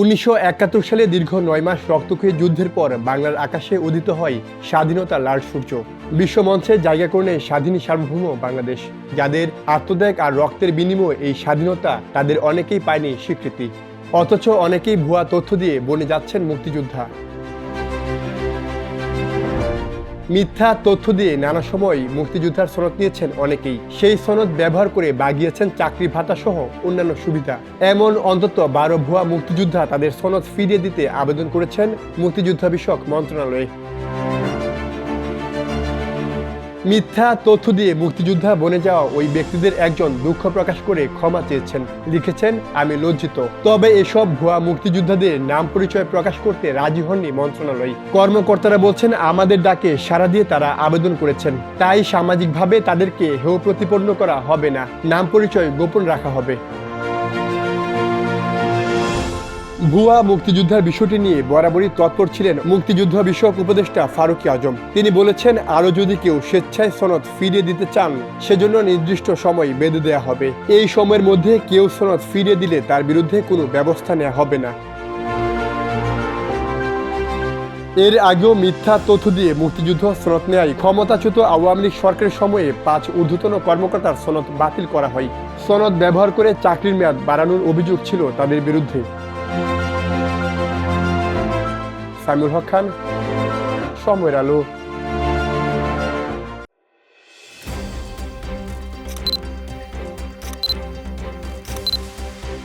উনিশশো একাত্তর সালে দীর্ঘ নয় মাস রক্তক্ষয়ী যুদ্ধের পর বাংলার আকাশে উদিত হয় স্বাধীনতা লাল সূর্য। বিশ্বমঞ্চে জায়গা করে স্বাধীন সার্বভৌম বাংলাদেশ, যাদের আত্মত্যাগ আর রক্তের বিনিময়ে এই স্বাধীনতা তাদের অনেকেই পায়নি স্বীকৃতি। অথচ অনেকেই ভুয়া তথ্য দিয়ে বনে যাচ্ছেন মুক্তিযোদ্ধা। মিথ্যা তথ্য দিয়ে নানা সময় মুক্তিযোদ্ধার সনদ নিয়েছেন অনেকেই। সেই সনদ ব্যবহার করে বাগিয়েছেন চাকরি ভাতা সহ অন্যান্য সুবিধা। এমন অন্তত বারো ভুয়া মুক্তিযোদ্ধা তাদের সনদ ফিরিয়ে দিতে আবেদন করেছেন মুক্তিযোদ্ধা বিষয়ক মন্ত্রণালয়ে। মিথ্যা তথ্য দিয়ে মুক্তিযোদ্ধা বনে যাওয়া ওই ব্যক্তিদের একজন দুঃখ প্রকাশ করে ক্ষমা চেয়েছেন। লিখেছেন, আমি লজ্জিত। তবে এসব ভুয়া মুক্তিযোদ্ধাদের নাম পরিচয় প্রকাশ করতে রাজি হননি মন্ত্রণালয়। কর্মকর্তারা বলছেন, আমাদের ডাকে সাড়া দিয়ে তারা আবেদন করেছেন। তাই সামাজিকভাবে তাদেরকে হেয় প্রতিপন্ন করা হবে না। নাম পরিচয় গোপন রাখা হবে। ভুয়া মুক্তিযোদ্ধার বিষয়টি নিয়ে বরাবরই তৎপর ছিলেন মুক্তিযুদ্ধ বিষয়ক উপদেষ্টা ফারুকী আজম। তিনি বলেছেন, আরও যদি কেউ স্বেচ্ছায় সনদ ফিরিয়ে দিতে চান, সেজন্য নির্দিষ্ট সময় বেঁধে দেওয়া হবে। এই সময়ের মধ্যে কেউ সনদ ফিরিয়ে দিলে তার বিরুদ্ধে কোনো ব্যবস্থা নেওয়া হবে না। এর আগেও মিথ্যা তথ্য দিয়ে মুক্তিযুদ্ধ সনদ নেয় ক্ষমতাচ্যুত আওয়ামী লীগ সরকারের সময়ে পাঁচ ঊর্ধ্বতন কর্মকর্তার সনদ বাতিল করা হয়। সনদ ব্যবহার করে চাকরির মেয়াদ বাড়ানোর অভিযোগ ছিল তাদের বিরুদ্ধে। সাইমুল হক খান সময়ের আলো।